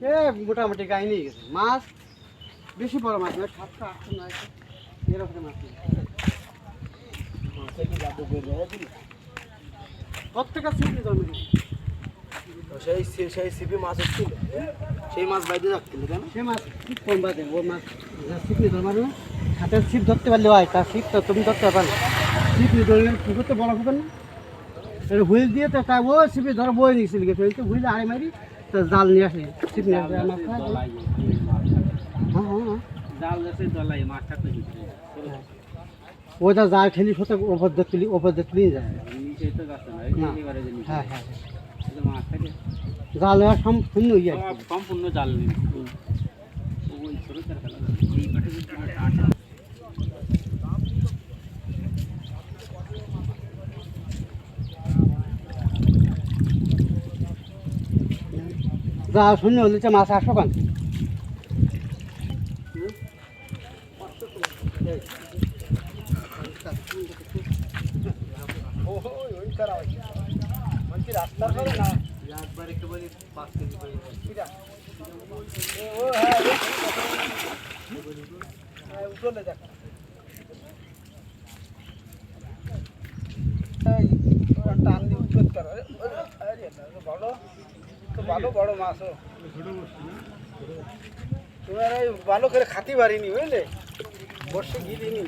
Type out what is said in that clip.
এ মোটামুটি গায়ে নিয়ে গেছে। মাছ বেশি বড় মাছ নয় সাতশো আটশো নয়শো এরকম মাছ নিয়ে। প্রত্যেকটা সিপি জন্মে সেই সেই- সেই সিপি মাছ হচ্ছিল সেই মাছ বাইরে রাখছিল কেন? সে মাছ ঠিক কোন বাদে ও মাছ সিপ নিয়ে হাতের ধরতে পারলে হয় তার তো তুমি ধরতে নিয়ে ধরলে পুকুর তো বড় না? হুইল দিয়ে তো তা ও ছিপে ধর বয়ে নিয়েছিল গেছে হুইল আড়ে মারি তো জাল নিয়ে আসে ছিপ নিয়ে আসে মাছ হ্যাঁ হ্যাঁ হ্যাঁ। জাল গাছে দলাই মাছটা তো ওটা জাল ঠেলি সাথে ওপর দিয়ে তুলি ওপর দিয়ে তুলি যায়। গাছে হ্যাঁ হ্যাঁ এটা জাল সম্পূর্ণ ইয়ে সম্পূর্ণ জাল নেই। ওই ছোট তার খেলা এই পাটে যদি আমরা টান জাল শূন্য হলে তো মাছ আসো কেন? রাস্তা করে না একবার একটু বলি পাঁচ কেজি করে ও হ্যাঁ হ্যাঁ উঠলে দেখ এই, ওরা টান দিয়ে উঠে করো আরে, আরে, আরে, ভালো তো ভালো বড় মাছ তোমার ওই ভালো করে খাতি পারিনি বুঝলে? বর্ষে গিলিনি।